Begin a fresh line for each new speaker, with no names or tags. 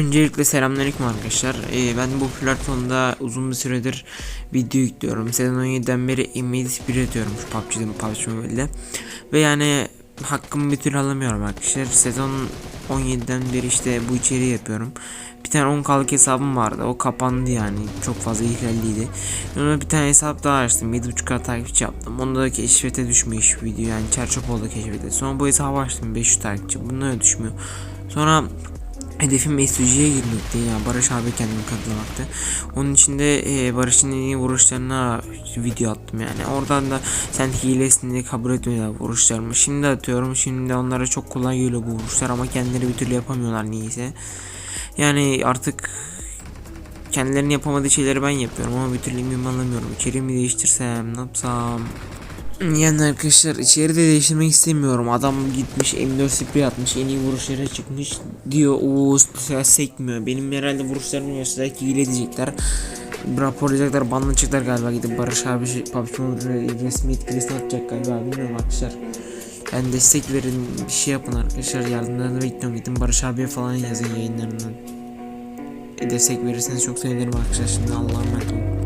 Öncelikle selamünaleyküm arkadaşlar. Ee, ben bu platformda uzun bir süredir video yüklüyorum. Sezon 17'den beri email bir ediyorum şu PUBG'de, PUBG Mobile'de. Ve yani hakkımı bir türlü alamıyorum arkadaşlar. Sezon 17'den beri işte bu içeriği yapıyorum. Bir tane 10 kalık hesabım vardı. O kapandı yani. Çok fazla ihlalliydi. Sonra bir tane hesap daha açtım. 7.5k takipçi yaptım. Onda da keşfete düşmüyor video yani. Çerçöp oldu keşfete. Sonra bu hesabı açtım. 500 takipçi. Bunlar düşmüyor. Sonra Hedefim SUG'ye girmekti yani Barış abi kendimi katılmaktı. Onun için de e, Barış'ın en iyi vuruşlarına video attım yani. Oradan da sen hilesin diye kabul etmiyorlar vuruşlarımı. Şimdi atıyorum. Şimdi onlara çok kolay geliyor bu vuruşlar ama kendileri bir türlü yapamıyorlar niyeyse. Yani artık kendilerinin yapamadığı şeyleri ben yapıyorum ama bir türlü emin alamıyorum. İçeriğimi değiştirsem ne yapsam? Yani arkadaşlar içeri de değiştirmek istemiyorum. Adam gitmiş M4 sprey atmış en iyi vuruşlara çıkmış diyor o sekmiyor. Benim herhalde vuruşlarım yoksa hile diyecekler. Raporlayacaklar banlanacaklar galiba gidip Barış abi PUBG resmi etkilisini atacak galiba bilmiyorum arkadaşlar. Yani destek verin bir şey yapın arkadaşlar yardımlarını bekliyorum gidin Barış abiye falan yazın yayınlarından. E, destek verirseniz çok sevinirim arkadaşlar şimdi Allah'a emanet olun.